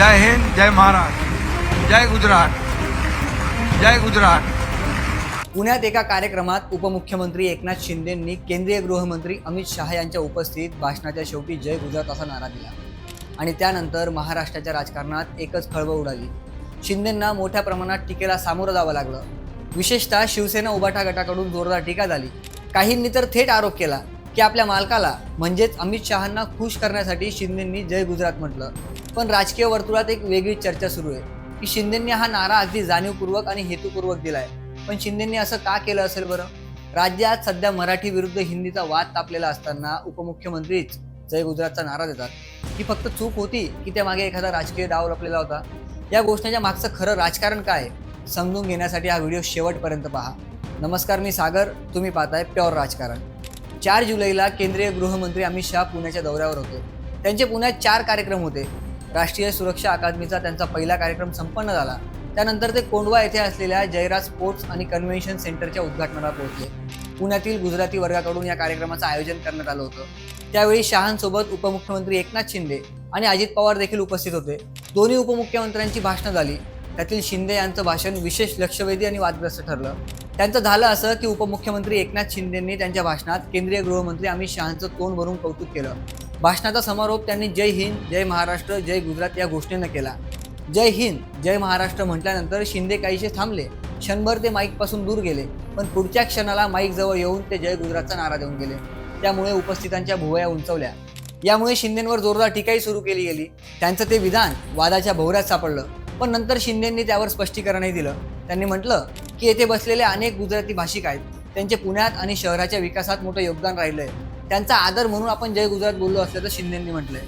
जय हिंद जय महाराष्ट्र जय गुजरात जय गुजरात. पुण्यात एका कार्यक्रमात उपमुख्यमंत्री एकनाथ शिंदेंनी केंद्रीय गृहमंत्री अमित शहा यांच्या उपस्थित भाषणाच्या शेवटी जय गुजरात असा नारा दिला. आणि त्यानंतर महाराष्ट्राच्या राजकारणात एकच खळबळ उडाली. शिंदेंना मोठ्या प्रमाणात टीकेला सामोरं जावं लागलं. विशेषतः शिवसेना उभाटा गटाकडून जोरदार टीका झाली. काहींनी तर थेट आरोप केला की आपल्या मालकाला म्हणजेच अमित शहांना खुश करण्यासाठी शिंदेंनी जय गुजरात म्हटलं. पण राजकीय वर्तुळात एक वेगळी चर्चा सुरू आहे. की शिंदेंनी हा नारा अगदी जाणीवपूर्वक आणि हेतुपूर्वक दिलाय. पण शिंदेंनी असं का केलं असेल बरं? राज्यात सध्या मराठी विरुद्ध हिंदीचा वाद तापलेला असताना उपमुख्यमंत्रीच जय गुजरातचा नारा देतात. ही फक्त चूक होती की त्या मागे एखादा राजकीय डाव लपलेला होता? या गोष्टीच्या मागचं खरं राजकारण काय समजून घेण्यासाठी हा व्हिडिओ शेवटपर्यंत पहा. नमस्कार मी सागर. तुम्ही पाहताय प्युअर राजकारण. चार जुलैला केंद्रीय गृहमंत्री अमित शहा पुण्याच्या दौऱ्यावर होते. त्यांचे पुण्यात चार कार्यक्रम होते. राष्ट्रीय सुरक्षा अकादमीचा त्यांचा पहिला कार्यक्रम संपन्न झाला. त्यानंतर ते कोंडवा येथे असलेल्या जयराज स्पोर्ट्स आणि कन्व्हेन्शन सेंटरच्या उद्घाटनाला पोहोचले. पुण्यातील गुजराती वर्गाकडून या कार्यक्रमाचं आयोजन करण्यात आलं होतं. त्यावेळी शहांसोबत उपमुख्यमंत्री एकनाथ शिंदे आणि अजित पवार देखील उपस्थित होते. दोन्ही उपमुख्यमंत्र्यांची भाषणं झाली. त्यातील शिंदे यांचं भाषण विशेष लक्षवेधी आणि वादग्रस्त ठरलं. त्यांचं झालं असं की उपमुख्यमंत्री एकनाथ शिंदेंनी त्यांच्या भाषणात केंद्रीय गृहमंत्री अमित शहांचं तोंड भरून कौतुक केलं. भाषणाचा समारोप त्यांनी जय हिंद जय महाराष्ट्र जय गुजरात या घोषणेनं केला. जय हिंद जय महाराष्ट्र म्हटल्यानंतर शिंदे काहीसे थांबले. क्षणभर ते माईकपासून दूर गेले. पण पुढच्या क्षणाला माईक जवळ येऊन ते जय गुजरातचा नारा देऊन गेले. त्यामुळे उपस्थितांच्या भुवया उंचवल्या. यामुळे शिंदेंवर जोरदार टीकाही सुरू केली गेली. त्यांचं ते विधान वादाच्या भोवऱ्यात सापडलं. पण नंतर शिंदेंनी त्यावर स्पष्टीकरणही दिलं. त्यांनी म्हटलं की येथे बसलेले अनेक गुजराती भाषिक आहेत. त्यांचे पुण्यात आणि शहराच्या विकासात मोठं योगदान राहिलं आहे त्यांचा आदर म्हणून आपण जय गुजरात बोललो असल्याचं शिंदेंनी म्हटलंय.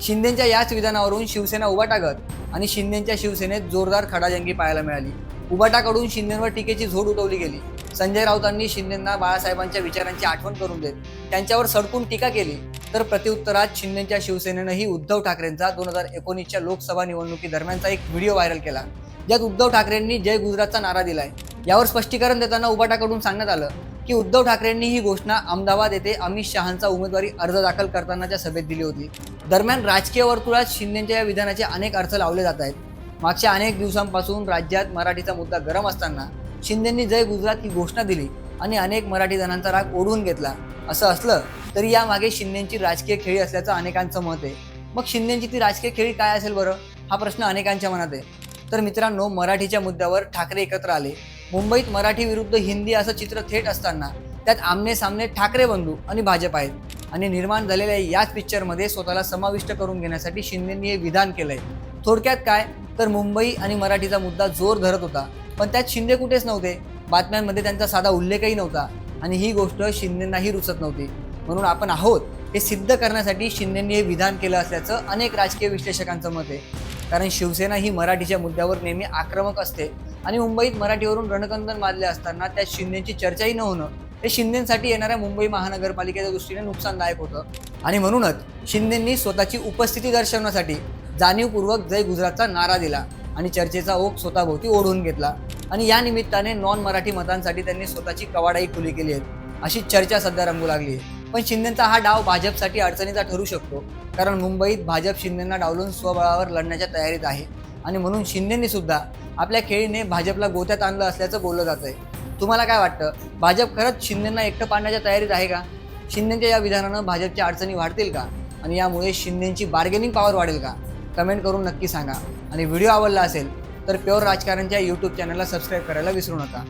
शिंदेच्या याच विधानावरून शिवसेना उबाटागत आणि शिंदेच्या शिवसेनेत जोरदार खडाजंगी पाहायला मिळाली. उबाटाकडून शिंदेवर टीकेची झोड उठवली गेली. संजय राऊतांनी शिंदेंना बाळासाहेबांच्या विचारांची आठवण करून देत त्यांच्यावर सडकून टीका केली. तर प्रत्युत्तरात शिंदेच्या शिवसेनेनंही उद्धव ठाकरेंचा दोन हजार एकोणीसच्या लोकसभा निवडणुकीदरम्यानचा एक व्हिडिओ व्हायरल केला. ज्यात उद्धव ठाकरेंनी जय गुजरातचा नारा दिलाय. यावर स्पष्टीकरण देताना उबाटाकडून सांगण्यात आलं की उद्धव ठाकरेंनी ही घोषणा अहमदाबाद येथे अमित शहांचा उमेदवारी अर्ज दाखल करतानाच्या सभेत दिली होती. दरम्यान राजकीय वर्तुळात शिंदेच्या या विधानाचे अनेक अर्थ लावले जात आहेत. मागच्या अनेक दिवसांपासून राज्यात मराठीचा मुद्दा गरम असताना शिंदेंनी जय गुजरात ही घोषणा दिली आणि अनेक मराठी जणांचा राग ओढवून घेतला. असं असलं तरी यामागे शिंदेची राजकीय खेळी असल्याचं अनेकांचं मत आहे. मग शिंदेची ती राजकीय खेळी काय असेल बरं? हा प्रश्न अनेकांच्या मनात आहे. तर मित्रांनो मराठीच्या मुद्द्यावर ठाकरे एकत्र आले. मुंबईत मराठी विरुद्ध हिंदी असं चित्र थेट असताना त्यात आमने सामने ठाकरे बंधू आणि भाजप आहेत. आणि निर्माण झालेल्या याच पिक्चरमध्ये स्वतःला समाविष्ट करून घेण्यासाठी शिंदेंनी हे विधान केलंय. थोडक्यात काय? तर मुंबई आणि मराठीचा मुद्दा जोर धरत होता. पण त्यात शिंदे कुठेच नव्हते. बातम्यांमध्ये त्यांचा साधा उल्लेखही नव्हता. आणि ही गोष्ट शिंदेंनाही रुचत नव्हती. म्हणून आपण आहोत हे सिद्ध करण्यासाठी शिंदेंनी हे विधान केलं असल्याचं अनेक राजकीय विश्लेषकांचं मत आहे. कारण शिवसेना ही मराठीच्या मुद्द्यावर नेहमी आक्रमक असते. आणि मुंबईत मराठीवरून रणकंदन माजले असताना त्यात शिंदेची चर्चाही न होणं हे शिंदेसाठी येणाऱ्या मुंबई महानगरपालिकेच्या दृष्टीने नुकसानदायक होतं. आणि म्हणूनच शिंदेंनी स्वतःची उपस्थिती दर्शवण्यासाठी जाणीवपूर्वक जय गुजरातचा नारा दिला आणि चर्चेचा ओघ स्वतःभोवती ओढून घेतला. आणि या निमित्ताने नॉन मराठी मतांसाठी त्यांनी स्वतःची कवाडाही खुली केली आहे. अशी चर्चा सध्या रंगू लागली आहे. पण शिंदेचा हा डाव भाजपसाठी अडचणीचा ठरू शकतो कारण मुंबईत भाजप शिंदेंना डावलून स्वबळावर लढण्याच्या तयारीत आहे. आणि म्हणून शिंदेंनी सुद्धा आपल्या खेळीने भाजपला गोत्यात आणलं असल्याचं बोललं जात आहे तुम्हाला काय वाटतं? भाजप खरंच शिंदेंना एकटं पाडण्याच्या तयारीत आहे का? शिंदेच्या या विधानानं भाजपच्या अडचणी वाढतील का? आणि यामुळे शिंदेची बार्गेनिंग पॉवर वाढेल का? कमेंट करून नक्की सांगा. आणि व्हिडिओ आवडला असेल तर प्युअर राजकारणच्या यूट्यूब चॅनलला सबस्क्राईब करायला विसरू नका.